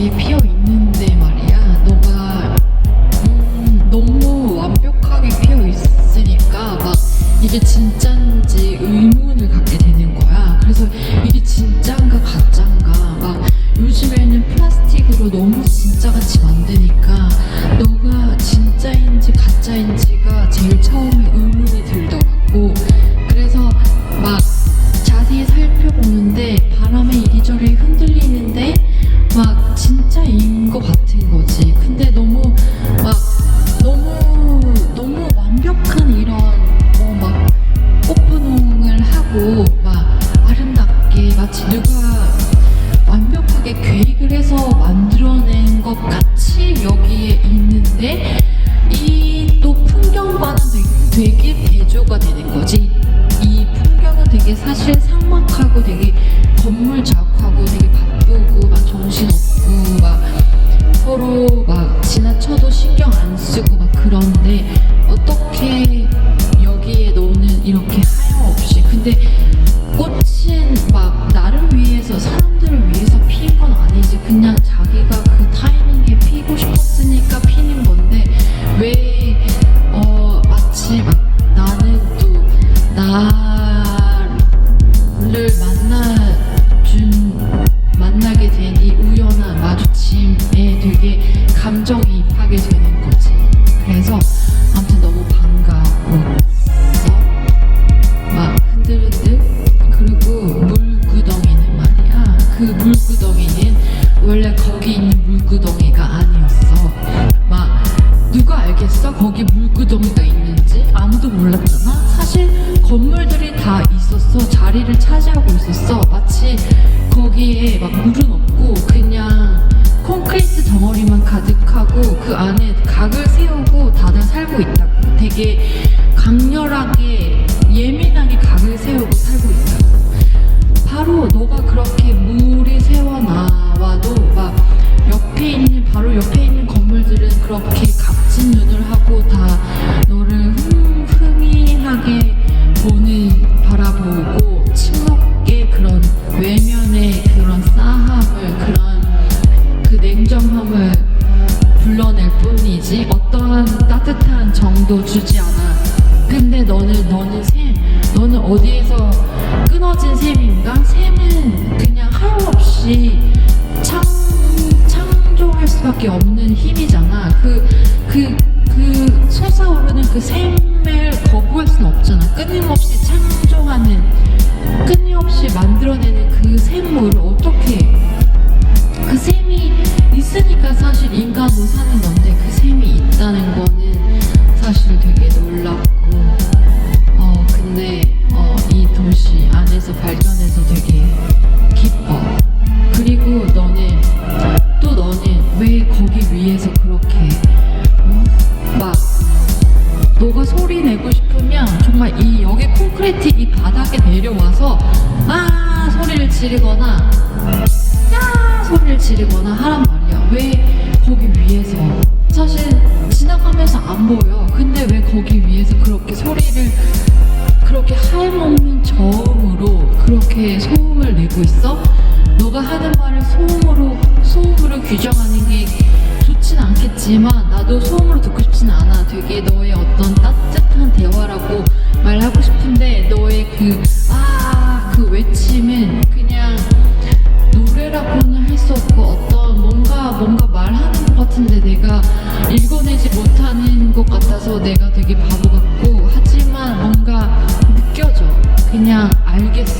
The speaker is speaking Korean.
거기에 피어 있는데 말이야. 너가 음, 너무 완벽하게 피어 있으니까 막 이게 진짠 완벽하게 계획을 해서 만들어낸 것 같이 여기에 있는데 이 또 풍경과는 되게, 대조가 되는 거지. 이 풍경은 되게 사실 삭막하고 되게 건물 자욱하고 되게 바쁘고 막 정신없고 막 서로 막 지나쳐도 신경 안 쓰고 막 그런데 어떻게 여기에 너는 이렇게 하염없이 근데 사람들을 위해서 피는 건 아니지. 그냥 자기 물구덩이는 원래 거기 있는 물구덩이가 아니었어. 막 누가 알겠어? 거기 물구덩이가 있는지? 아무도 몰랐잖아. 사실 건물들이 다 있었어. 자리를 차지하고 있었어. 마치 거기에 막 물은 없고 그냥 콘크리트 덩어리만 가득하고 그 안에 각을 세우고 다들 살고 있다고 되게 강렬하게 예민하게 각을 세우고 그런 싸함을 그런 그 냉정함을 불러낼 뿐이지 어떠한 따뜻한 정도 주지 않아. 근데 너는 너는 샘, 너는 어디에서 끊어진 샘인가? 샘은 그냥 하염없이 창 창조할 수밖에 없는 힘이잖아. 그 그 그 솟아오르는 그 샘을 거부할 수는 없잖아. 끊임없이 창조 너가 소리 내고 싶으면 정말 이 여기 콘크리트 이 바닥에 내려와서 아 소리를 지르거나 야 소리를 지르거나 하란 말이야. 왜 거기 위에서 사실 지나가면서 안 보여. 근데 왜 거기 위에서 그렇게 소리를 그렇게 하염없는 저음으로 그렇게 소음을 내고 있어? 너가 하는 말을 소음으로 소음으로 규정하는 게 좋진 않겠지만 나도 소음 싶진 않아. 되게 너의 어떤 따뜻한 대화라고 말하고 싶은데 너의 그 아, 그 외침은 그냥 노래라고는 할 수 없고 어떤 뭔가 뭔가 말하는 것 같은데 내가 읽어내지 못하는 것 같아서 내가 되게 바보 같고 하지만 뭔가 느껴져 그냥 알겠어